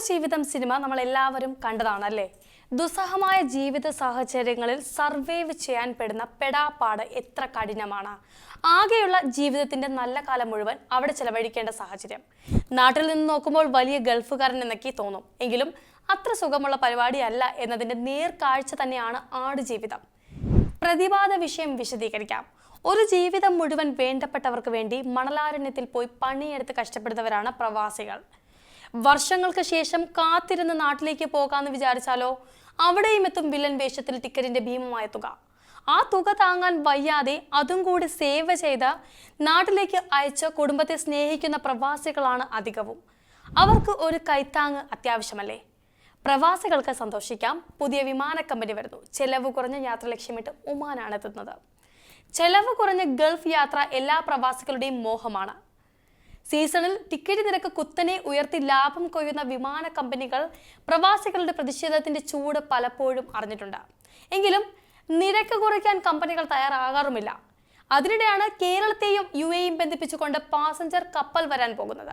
Aadujeevitham cinema നമ്മൾ എല്ലാവരും കണ്ടതാണല്ലേ? ദുസ്സഹമായ ജീവിത സാഹചര്യങ്ങളിൽ സർവൈവ് ചെയ്യാൻ പെടുന്ന പെടാപ്പാട് എത്ര കഠിനമാണ്. ആകെയുള്ള ജീവിതത്തിന്റെ നല്ല കാലം മുഴുവൻ അവിടെ ചെലവഴിക്കേണ്ട സാഹചര്യം. നാട്ടിൽ നിന്ന് നോക്കുമ്പോൾ വലിയ ഗൾഫുകാരൻ എന്നൊക്കെ തോന്നും. എങ്കിലും അത്ര സുഖമുള്ള പരിപാടിയല്ല എന്നതിന്റെ നേർക്കാഴ്ച തന്നെയാണ് ആടുജീവിതം പ്രതിപാദ വിഷയം വിശദീകരിക്കാം. ഒരു ജീവിതം മുഴുവൻ വേണ്ടപ്പെട്ടവർക്ക് വേണ്ടി മണലാരണ്യത്തിൽ പോയി പണിയെടുത്ത് കഷ്ടപ്പെടുന്നവരാണ് പ്രവാസികൾ. വർഷങ്ങൾക്ക് ശേഷം കാത്തിരുന്ന് നാട്ടിലേക്ക് പോകാമെന്ന് വിചാരിച്ചാലോ? അവിടെയും എത്തും വില്ലൻ വേഷത്തിൽ ടിക്കറ്റിന്റെ ഭീമമായ തുക. ആ തുക താങ്ങാൻ വയ്യാതെ അതും കൂടി സേവ ചെയ്ത് നാട്ടിലേക്ക് അയച്ച കുടുംബത്തെ സ്നേഹിക്കുന്ന പ്രവാസികളാണ് അധികവും. അവർക്ക് ഒരു കൈത്താങ് അത്യാവശ്യമല്ലേ? പ്രവാസികൾക്ക് സന്തോഷിക്കാം. പുതിയ വിമാന കമ്പനി വരുന്നു. ചെലവ് കുറഞ്ഞ യാത്ര ലക്ഷ്യമിട്ട് ഒമാനാണ് എത്തുന്നത്. ചെലവ് കുറഞ്ഞ ഗൾഫ് യാത്ര എല്ലാ പ്രവാസികളുടെയും മോഹമാണ്. സീസണിൽ ടിക്കറ്റ് നിരക്ക് കുത്തനെ ഉയർത്തി ലാഭം കൊയ്യുന്ന വിമാന കമ്പനികൾ പ്രവാസികളുടെ പ്രതിഷേധത്തിന്റെ ചൂട് പലപ്പോഴും അറിഞ്ഞിട്ടുണ്ട്. എങ്കിലും നിരക്ക് കുറയ്ക്കാൻ കമ്പനികൾ തയ്യാറാകാറുമില്ല. അതിനിടെയാണ് കേരളത്തെയും യു എയും ബന്ധിപ്പിച്ചുകൊണ്ട് പാസഞ്ചർ കപ്പൽ വരാൻ പോകുന്നത്.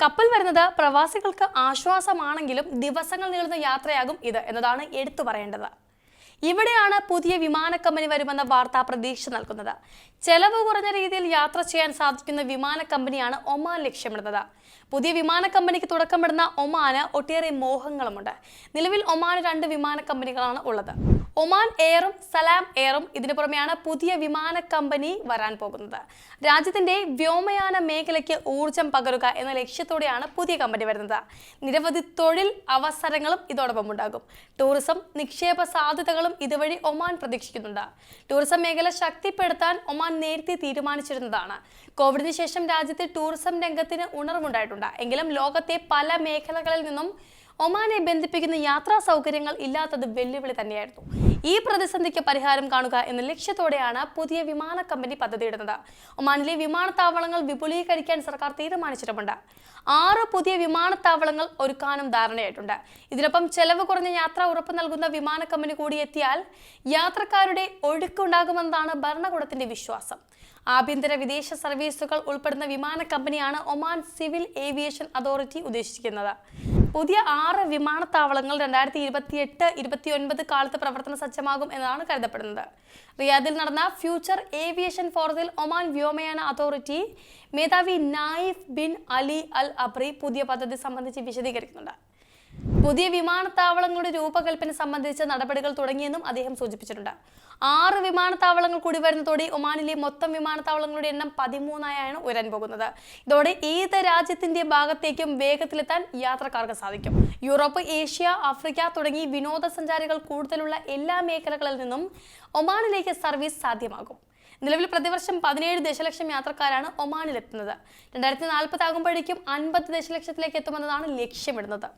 കപ്പൽ വരുന്നത് പ്രവാസികൾക്ക് ആശ്വാസമാണെങ്കിലും ദിവസങ്ങൾ നീളുന്ന യാത്രയാകും ഇത് എന്നതാണ് എടുത്തു പറയേണ്ടത്. ഇവിടെയാണ് പുതിയ വിമാനക്കമ്പനി വരുമെന്ന വാർത്താ പ്രതീക്ഷ നൽകുന്നത്. ചെലവ് കുറഞ്ഞ രീതിയിൽ യാത്ര ചെയ്യാൻ സാധിക്കുന്ന വിമാനക്കമ്പനിയാണ് ഒമാൻ ലക്ഷ്യമിടുന്നത്. പുതിയ വിമാന കമ്പനിക്ക് തുടക്കമിടുന്ന ഒമാന് ഒട്ടേറെ മോഹങ്ങളുമുണ്ട്. നിലവിൽ ഒമാന് രണ്ട് വിമാന കമ്പനികളാണ് ഉള്ളത്. ഒമാൻ എയറും സലാം എയറും ഇതിനു പുറമെയാണ് പുതിയ വിമാന കമ്പനി വരാൻ പോകുന്നത്. രാജ്യത്തിന്റെ വ്യോമയാന മേഖലയ്ക്ക് ഊർജം പകരുക എന്ന ലക്ഷ്യത്തോടെയാണ് പുതിയ കമ്പനി വരുന്നത്. നിരവധി തൊഴിൽ അവസരങ്ങളും ഇതോടൊപ്പം ഉണ്ടാകും. ടൂറിസം നിക്ഷേപ സാധ്യതകളും ഇതുവഴി ഒമാൻ പ്രതീക്ഷിക്കുന്നുണ്ട്. ടൂറിസം മേഖല ശക്തിപ്പെടുത്താൻ ഒമാൻ നേരത്തെ തീരുമാനിച്ചിരുന്നതാണ്. കോവിഡിന് ശേഷം രാജ്യത്തെ ടൂറിസം രംഗത്തിന് ഉണർവുണ്ടായിട്ടുണ്ട് എങ്കിലും ലോകത്തെ പല മേഖലകളിൽ നിന്നും ഒമാനെ ബന്ധിപ്പിക്കുന്ന യാത്രാ സൗകര്യങ്ങൾ ഇല്ലാത്തത് വെല്ലുവിളി തന്നെയായിരുന്നു. ഈ പ്രതിസന്ധിക്ക് പരിഹാരം കാണുക എന്ന ലക്ഷ്യത്തോടെയാണ് പുതിയ വിമാന കമ്പനി പദ്ധതിയിടുന്നത്. ഒമാനിലെ വിമാനത്താവളങ്ങൾ വിപുലീകരിക്കാൻ സർക്കാർ തീരുമാനിച്ചിട്ടുമുണ്ട്. ആറ് പുതിയ വിമാനത്താവളങ്ങൾ ഒരുക്കാനും ധാരണയായിട്ടുണ്ട്. ഇതിനൊപ്പം ചെലവ് കുറഞ്ഞ യാത്ര ഉറപ്പ് നൽകുന്ന വിമാന കമ്പനി കൂടി എത്തിയാൽ യാത്രക്കാരുടെ ഒഴുക്കുണ്ടാകുമെന്നാണ് ഭരണകൂടത്തിന്റെ വിശ്വാസം. ആഭ്യന്തര വിദേശ സർവീസുകൾ ഉൾപ്പെടുന്ന വിമാന കമ്പനിയാണ് ഒമാൻ സിവിൽ ഏവിയേഷൻ അതോറിറ്റി ഉദ്ദേശിക്കുന്നത്. പുതിയ ആറ് വിമാനത്താവളങ്ങൾ രണ്ടായിരത്തി ഇരുപത്തി എട്ട് ഇരുപത്തി ഒൻപത് കാലത്ത് പ്രവർത്തന സജ്ജമാകും എന്നാണ് കരുതപ്പെടുന്നത്. റിയാദിൽ നടന്ന ഫ്യൂച്ചർ ഏവിയേഷൻ ഫോറത്തിൽ ഒമാൻ വ്യോമയാന അതോറിറ്റി മേധാവി Naif bin Ali al Abri പുതിയ പദ്ധതി സംബന്ധിച്ച് വിശദീകരിക്കുന്നുണ്ട്. പുതിയ വിമാനത്താവളങ്ങളുടെ രൂപകൽപ്പന സംബന്ധിച്ച നടപടികൾ തുടങ്ങിയെന്നും അദ്ദേഹം സൂചിപ്പിച്ചിട്ടുണ്ട്. ആറ് വിമാനത്താവളങ്ങൾ കൂടി വരുന്നതോടെ ഒമാനിലെ മൊത്തം വിമാനത്താവളങ്ങളുടെ എണ്ണം പതിമൂന്നായാണ് ഉയരാൻ പോകുന്നത്. ഇതോടെ ഏത് രാജ്യത്തിന്റെ ഭാഗത്തേക്കും വേഗത്തിലെത്താൻ യാത്രക്കാർക്ക് സാധിക്കും. യൂറോപ്പ് ഏഷ്യ ആഫ്രിക്ക തുടങ്ങി വിനോദസഞ്ചാരികൾ കൂടുതലുള്ള എല്ലാ മേഖലകളിൽ നിന്നും ഒമാനിലേക്ക് സർവീസ് സാധ്യമാകും. നിലവിൽ പ്രതിവർഷം പതിനേഴ് ദശലക്ഷം യാത്രക്കാരാണ് ഒമാനിലെത്തുന്നത്. രണ്ടായിരത്തി നാൽപ്പത് ആകുമ്പോഴേക്കും അൻപത് ദശലക്ഷത്തിലേക്ക് എത്തുമെന്നതാണ് ലക്ഷ്യമിടുന്നത്.